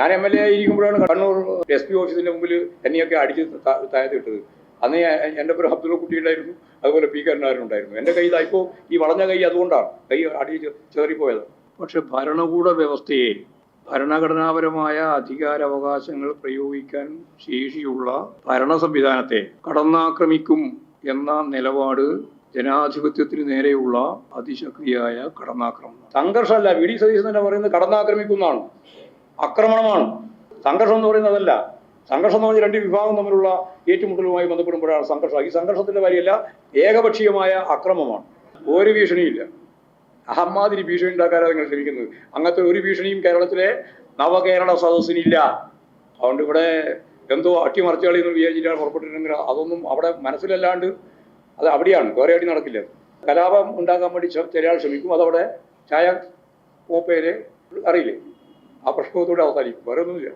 ഞാൻ M L A ആയിരിക്കുമ്പോഴാണ് Kannur S P ഓഫീസിന്റെ മുമ്പിൽ എന്നെയൊക്കെ അടിച്ച് ത- താഴത്ത് ഇട്ടത്. അന്ന് എന്റെ പേര് അബ്ദുള്ള കുട്ടി ഉണ്ടായിരുന്നു. അതുപോലെ പി കരുണാകരൻ ഉണ്ടായിരുന്നു. എന്റെ കൈ ഇതാ ഈ വളഞ്ഞ കൈ അതുകൊണ്ടാണ് കൈ അടി ചേറിപ്പോയത് പക്ഷെ ഭരണകൂട വ്യവസ്ഥയെ ഭരണഘടനാപരമായ അധികാരാവകാശങ്ങൾ പ്രയോഗിക്കാൻ ശേഷിയുള്ള ഭരണ സംവിധാനത്തെ കടന്നാക്രമിക്കും എന്ന നിലപാട് ജനാധിപത്യത്തിന് നേരെയുള്ള അതിശക്തിയായ കടന്നാക്രമണം. സംഘർഷമല്ല. വി ഡി സതീശൻ തന്നെ പറയുന്നത് കടന്നാക്രമിക്കുന്നതാണ് ആക്രമണമാണ്. സംഘർഷം എന്ന് പറയുന്നതല്ല. സംഘർഷം എന്ന് പറഞ്ഞാൽ രണ്ട് വിഭാഗം തമ്മിലുള്ള ഏറ്റുമുട്ടലുമായി ബന്ധപ്പെടുമ്പോഴാണ് സംഘർഷം. ഈ സംഘർഷത്തിന്റെ കാര്യമല്ല ഏകപക്ഷീയമായ അക്രമമാണ് ഒരു ഭീഷണിയില്ല. അഹമ്മാതിരി ഭീഷണി ഉണ്ടാക്കാനാണ് നിങ്ങൾ ശ്രമിക്കുന്നത്. അങ്ങനത്തെ ഒരു ഭീഷണിയും കേരളത്തിലെ നവകേരള സദസ്സിനില്ല. അതുകൊണ്ട് ഇവിടെ എന്തോ അട്ടിമറിച്ചുകളി എന്ന് വിചാരിച്ചിട്ടാണ് പുറപ്പെട്ടിട്ടുണ്ടെങ്കിൽ അതൊന്നും അവിടെ മനസ്സിലല്ലാണ്ട് അത് അവിടെയാണ്. വേറെ അടി നടക്കില്ല. കലാപം ഉണ്ടാക്കാൻ വേണ്ടി ചെറിയ ചില ആൾ ശ്രമിക്കും. അതവിടെ ചായ കോപ്പയിൽ അറിയില്ലേ? ആ പ്രശ്നത്തോടെ അവസാനിക്കും. വേറെ ഒന്നുമില്ല